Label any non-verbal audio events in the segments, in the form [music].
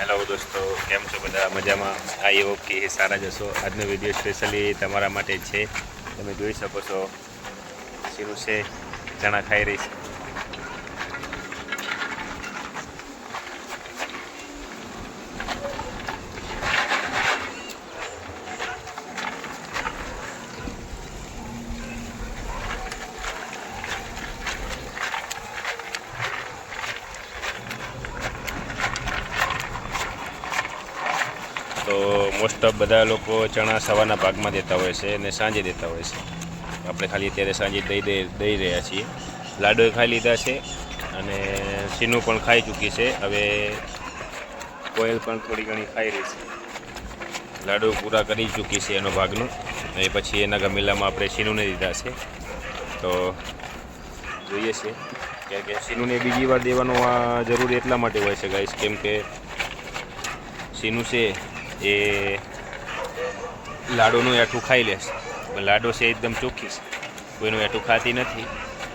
Hello દોસ્તો, કેમ છો બધા? મજામાં? આઈ હોપ કે સારા જશો આજનો વીડિયો સ્પેશિયલી તમારા માટે છે. તમે જોઈ શકો છો. શીરું છે? ચણા ખાઈ રહી છે તો મોસ્ટ ઓફ બધા લોકો ચણા સવારના ભાગમાં દેતા હોય છે અને સાંજે દેતા હોય છે. આપણે ખાલી અત્યારે સાંજે દઈ દઈ રહ્યા છીએ. લાડુ ખાઈ લીધા છે અને સીનું પણ ખાઈ ચૂકી છે. હવે કોયલ પણ થોડી ઘણી ખાઈ રહી છે. લાડુ પૂરા કરી ચૂકી છે એનો ભાગનું. એ પછી એના ગમેલામાં આપણે સીનુને દીધા છે. તો જોઈએ છે કેમ કે સીનુને બીજી વાર દેવાનું આ જરૂરી એટલા માટે હોય છે ગાઈસ કેમ કે સીનું છે એ લાડુનું એઠું ખાઈ લેશે. લાડુ છે એકદમ ચોખ્ખી છે. કોઈનું એઠું ખાતી નથી.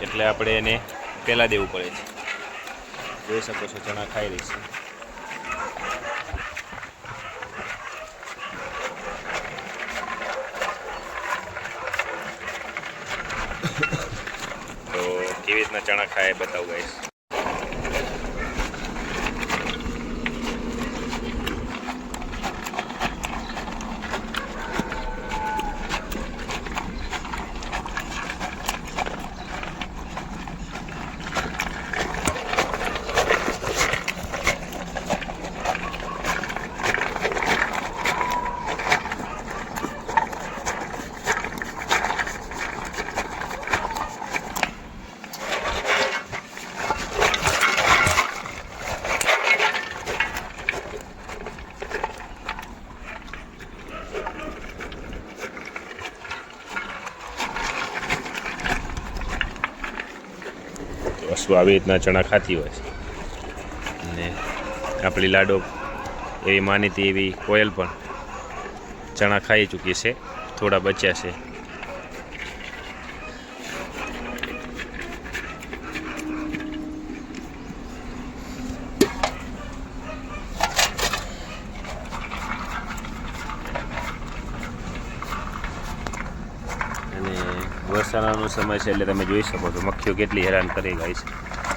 એટલે આપણે એને પહેલાં દેવું પડે છે. જોઈ શકો છો, ચણા ખાઈ છે. તો કેવી રીતના ચણા ખાય બતાવું ગાઈશ વસ્તુ આવી રીતના ચણા ખાતી હોય છે. અને આપણી લાડો એવી માનીતી એવી કોયલ પણ ચણા ખાઈ ચૂકી છે. થોડા બચ્યા છે અને વરસાદનો સમય છે એટલે તમે જોઈ શકો છો, મક્ખીઓ કેટલી હેરાન કરી ગઈ છે.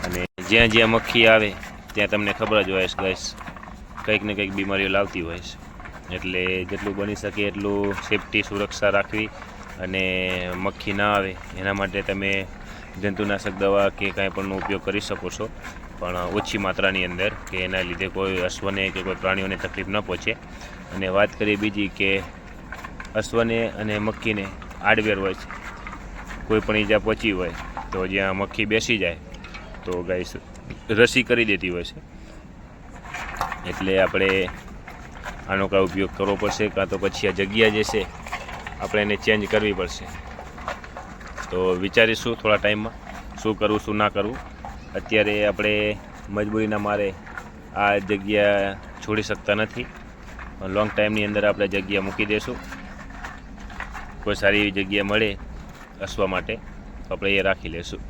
અને જ્યાં જ્યાં મક્ખી આવે, ત્યાં તમને ખબર જ હોય છે ગાઈસ કંઈક ને કંઈક બીમારીઓ લાવતી હોય છે. એટલે જેટલું બની શકે એટલું સેફટી સુરક્ષા રાખવી અને મક્ખી ના આવે, એના માટે તમે જંતુનાશક દવા કે કાંઈ પણનો ઉપયોગ કરી શકો છો. પણ ઓછી માત્રાની અંદર કે એના લીધે કોઈ અશ્વને કે કોઈ પ્રાણીઓને તકલીફ ન પહોંચે. અને વાત કરીએ બીજી કે અશ્વને અને મક્ખીને આડવેર હોય છે. કોઈ પણ ઈજા પહોંચી હોય, તો જ્યાં મક્ખી બેસી જાય. તો ગાઈસ રસી કરી દેતી હોય છે. એટલે આપણે આનો કાંઈ ઉપયોગ કરવો પડશે કાં તો પછી આ જગ્યા જે છે, આપણે એને ચેન્જ કરવી પડશે. તો વિચારીશું થોડા ટાઈમમાં શું કરવું, શું ના કરવું. અત્યારે આપણે મજબૂરીના મારે આ જગ્યા છોડી શકતા નથી. લોંગ ટાઈમની અંદર આપણે જગ્યા મૂકી દઈશું કોઈ સારી એવી જગ્યા મળે હસવા માટે. તો આપણે એ રાખી લેશું.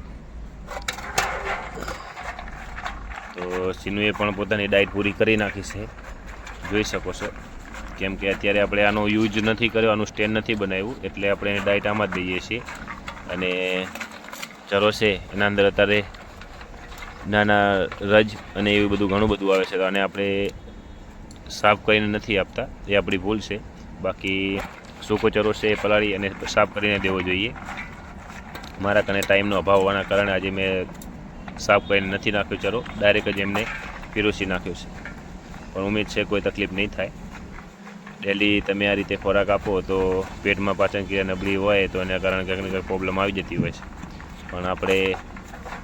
તો સિનુએ પણ પોતાની ડાયટ પૂરી કરી નાખી છે. જોઈ શકો છો. કેમ કે અત્યારે આપણે આનો યુઝ નથી કર્યો, આનું સ્ટેન્ડ નથી બનાવ્યું, એટલે આપણે એને ડાયટ આમાં જ દઈએ છીએ. અને ચરો છે, એના અંદર અત્યારે નાના રજ અને એવું બધું ઘણું બધું આવે છે. આને આપણે સાફ કરીને નથી આપતા. એ આપણી ભૂલ છે. બાકી સૂકો ચરો છે એ પલાળી અને સાફ કરીને દેવો જોઈએ. મારા કને ટાઈમનો અભાવ હોવાના કારણે આજે મેં સાફ કરીને નથી નાખ્યો ચરો. ડાયરેક્ટ જ એમને પીરોસી નાખ્યો છે. પણ ઉમેદ છે કોઈ તકલીફ નહીં થાય. ડેલી તમે આ રીતે ખોરાક આપો તો પેટમાં પાચન ક્રિયા નબળી હોય તો એના કારણે કંઈક ને કંઈક પ્રોબ્લેમ આવી જતી હોય છે. પણ આપણે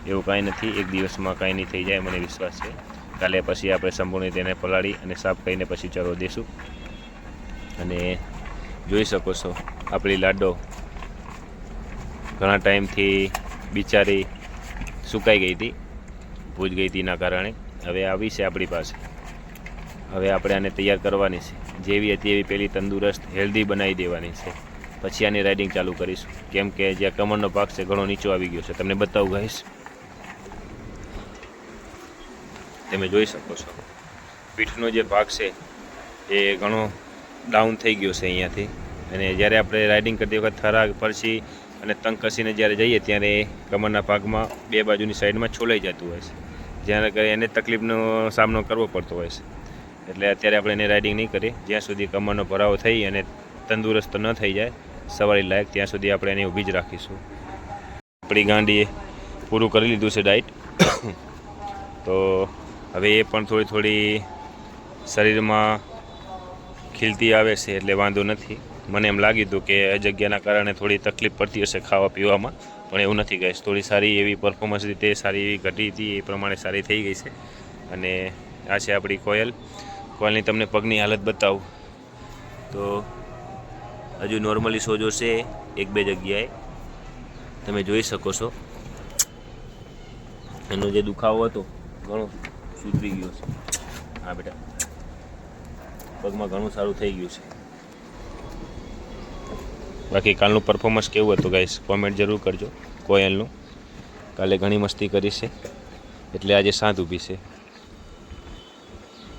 એવું કાંઈ નથી. એક દિવસમાં કાંઈ નહીં થઈ જાય મને વિશ્વાસ છે. કાલે પછી આપણે સંપૂર્ણ રીતે એને પલાળી અને સાફ કરીને પછી ચરો દઈશું અને જોઈ શકો છો આપણી લાડો. ઘણા ટાઈમથી બિચારી સુકાઈ ગઈ હતી, ભૂજ ગઈ હતી એના કારણે. હવે આવી છે આપણી પાસે. હવે આપણે આને તૈયાર કરવાની છે. જેવી હતી એવી પેલી તંદુરસ્ત હેલ્ધી બનાવી દેવાની છે. પછી આની રાઇડિંગ ચાલુ કરીશું. કેમ કે જ્યાં કમરનો ભાગ છે ઘણો નીચો આવી ગયો છે. તમને બતાવું ગઈશ તમે જોઈ શકો છો. પીઠનો જે ભાગ છે એ ઘણો ડાઉન થઈ ગયો છે અહીંયાથી. અને જ્યારે આપણે રાઇડિંગ કરતી વખત થરા પરસી અને તંગ કસીને જ્યારે જઈએ ત્યારે કમરના ભાગમાં બે બાજુની સાઈડમાં છોલાઈ જતું હોય છે. જેના કરે એને તકલીફનો સામનો કરવો પડતો હોય છે. એટલે અત્યારે આપણે એને રાઇડિંગ નહીં કરીએ. જ્યાં સુધી કમરનો ભરાવો થઈ અને તંદુરસ્ત ન થઈ જાય, સવારી લાયક, ત્યાં સુધી આપણે એને ઊભી જ રાખીશું. આપણી ગાંડીએ પૂરું કરી લીધું છે ડાયટ. [coughs] તો હવે એ પણ થોડી થોડી શરીરમાં ખીલતી આવે છે એટલે વાંધો નથી. મને એમ લાગ્યું હતું કે આ જગ્યાના કારણે થોડી તકલીફ પડતી હશે ખાવા પીવામાં, પણ એવું નથી ગઈશ થોડી સારી એવી પરફોર્મન્સ રીતે સારી એવી ઘટી હતી, એ પ્રમાણે સારી થઈ ગઈ છે. અને આ છે આપણી કોયલ. કોયલની તમને પગની હાલત બતાવું. તો હજુ નોર્મલી સોજો છે એક બે જગ્યાએ. તમે જોઈ શકો છો. એનો જે દુખાવો હતો, ઘણો સુધરી ગયો છે. હા બેટા. પગમાં ઘણું સારું થઈ ગયું છે. બાકી કાલનું પરફોર્મન્સ કેવું હતું ગાઈસ કોમેન્ટ જરૂર કરજો, કોયલનું. કાલે ઘણી મસ્તી કરી છે. એટલે આજે સાંજ ઊભી છે.